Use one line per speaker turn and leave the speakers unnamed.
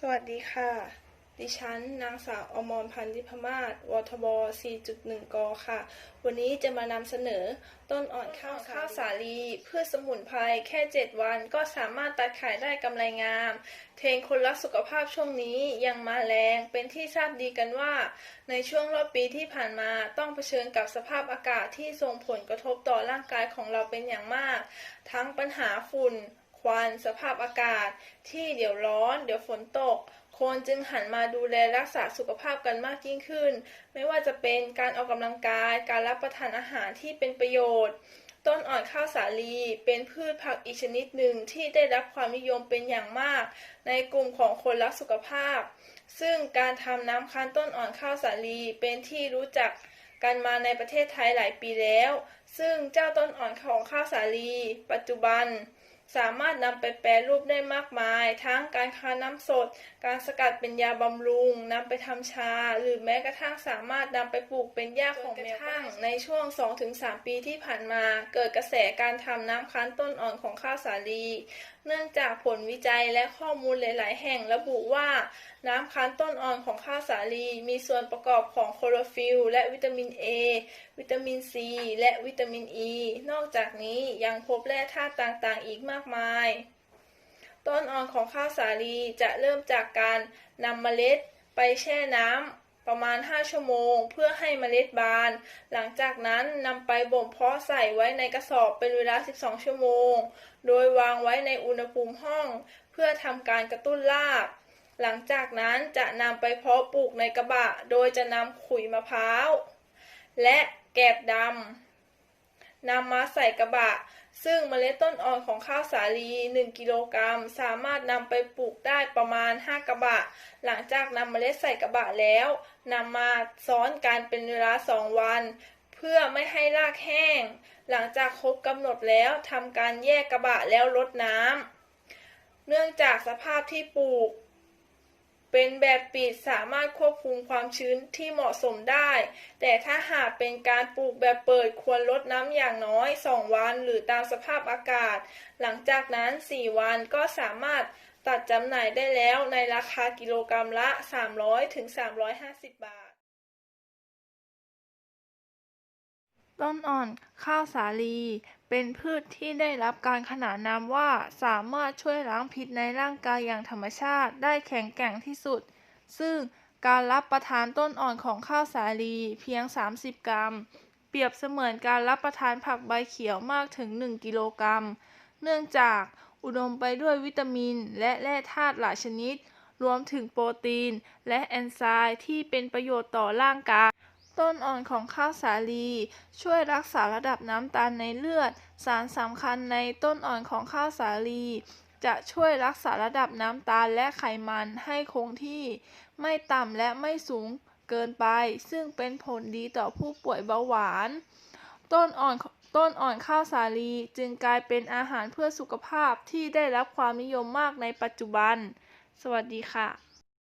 สวัสดีค่ะ ดิฉันนางสาวอมรพันธ์ดิพมาศวทบ 4.1 ก ค่ะ วันนี้จะมานำเสนอต้นอ่อนข้าวข้าวสาลีพืชสมุนไพรแค่ 7 วันก็สามารถตัดขายได้กำไรงาม เทรนคนรักสุขภาพช่วงนี้ยังมาแรงเป็นที่ทราบดีกันว่า ในช่วงรอบปีที่ผ่านมาต้องเผชิญกับสภาพอากาศที่ส่งผลกระทบต่อร่างกายของเราเป็นอย่างมาก ทั้งปัญหาฝุ่น วัน สภาพอากาศ ที่เดี๋ยวร้อน เดี๋ยวฝนตก คนจึงหันมาดูแลรักษาสุขภาพกันมากยิ่งขึ้น ไม่ว่าจะเป็นการออกกำลังกาย การรับประทานอาหารที่เป็นประโยชน์ ต้นอ่อนข้าวสาลี เป็นพืชผักอีกชนิดหนึ่งที่ได้รับความนิยมเป็นอย่างมาก ในกลุ่มของคนรักสุขภาพ ซึ่งการทำน้ำคั้นต้นอ่อนข้าวสาลีเป็นที่รู้จักกันมาในประเทศไทยหลายปีแล้ว ซึ่งเจ้าต้นอ่อนของข้าวสาลี ปัจจุบัน สามารถนำไปแปรรูปได้มากมาย ทั้งการค้าน้ำสด การสกัดเป็นยาบำรุงนำไปทำชา หรือแม้กระทั่งสามารถนำไปปลูกเป็นหญ้าของแมวทั่งในช่วง 2-3 ปีที่ผ่านมา เกิดกระแสการทำน้ำคั้นต้นอ่อนของข้าวสาลี เนื่องจากผลวิจัยและข้อมูลหลาย ๆ แห่งระบุว่า น้ำคั้นต้นอ่อนของข้าวสาลี มีส่วนประกอบของโคลอโรฟิลและวิตามิน A วิตามิน C และวิตามิน E นอกจากนี้ยังพบแร่ธาตุต่าง ๆ อีกมากมาย ต้นอ่อนของข้าวสาลีจะเริ่มจากการนำเมล็ดไปแช่น้ำ ประมาณ 5 ชั่วโมง เพื่อให้เมล็ดบาน หลังจากนั้นนำไปบ่มเพาะใส่ไว้ในกระสอบเป็นเวลา 12 ชั่วโมง โดยวางไว้ในอุณหภูมิห้อง เพื่อทำการกระตุ้นราก หลังจากนั้นจะนำไปเพาะปลูกในกระบะ โดยจะนำขุยมะพร้าว และแกบดำ นำมาใส่กระบะ ซึ่งเมล็ดต้นอ่อนของข้าวสาลี 1 กิโลกรัม สามารถนำไปปลูกได้ประมาณ 5 กระบะ หลังจากนำเมล็ดใส่กระบะแล้วนำมาซ้อนกันเป็นเวลา 2 วัน เพื่อไม่ให้รากแห้ง หลังจากครบกำหนดแล้วทำการแยกกระบะแล้วลดน้ำเนื่องจากสภาพที่ปลูก เป็นแบบปิดสามารถควบคุมความชื้นที่เหมาะสมได้ แต่ถ้าหากเป็นการปลูกแบบเปิดควรลดน้ำอย่างน้อย 2 วันหรือตามสภาพอากาศ หลังจากนั้น 4 วันก็สามารถตัดจำหน่ายได้แล้วในราคากิโลกรัมละ 300-350 บาท ต้นอ่อนข้าวสาลี เป็นพืชที่ได้รับการขนานนามว่าสามารถช่วยล้างพิษในร่างกายอย่างธรรมชาติได้แข็งแกร่งที่สุด ซึ่งการรับประทานต้นอ่อนของข้าวสาลีเพียง 30 กรัม เปรียบเสมือนการรับประทานผักใบเขียวมากถึง 1 กิโลกรัม เนื่องจากอุดมไปด้วยวิตามินและแร่ธาตุหลายชนิด รวมถึงโปรตีน และแอนไซม์ที่เป็นประโยชน์ต่อร่างกาย ต้นอ่อนของข้าวสาลี ช่วยรักษาระดับน้ำตาลในเลือด สารสำคัญในต้นอ่อนของข้าวสาลี จะช่วยรักษาระดับน้ำตาลและไขมันให้คงที่ ไม่ต่ำและไม่สูงเกินไป ซึ่งเป็นผลดีต่อผู้ป่วยเบาหวาน ต้นอ่อนต้นอ่อนข้าวสาลีจึงกลายเป็นอาหารเพื่อสุขภาพที่ได้รับความนิยมมากในปัจจุบัน สวัสดีค่ะ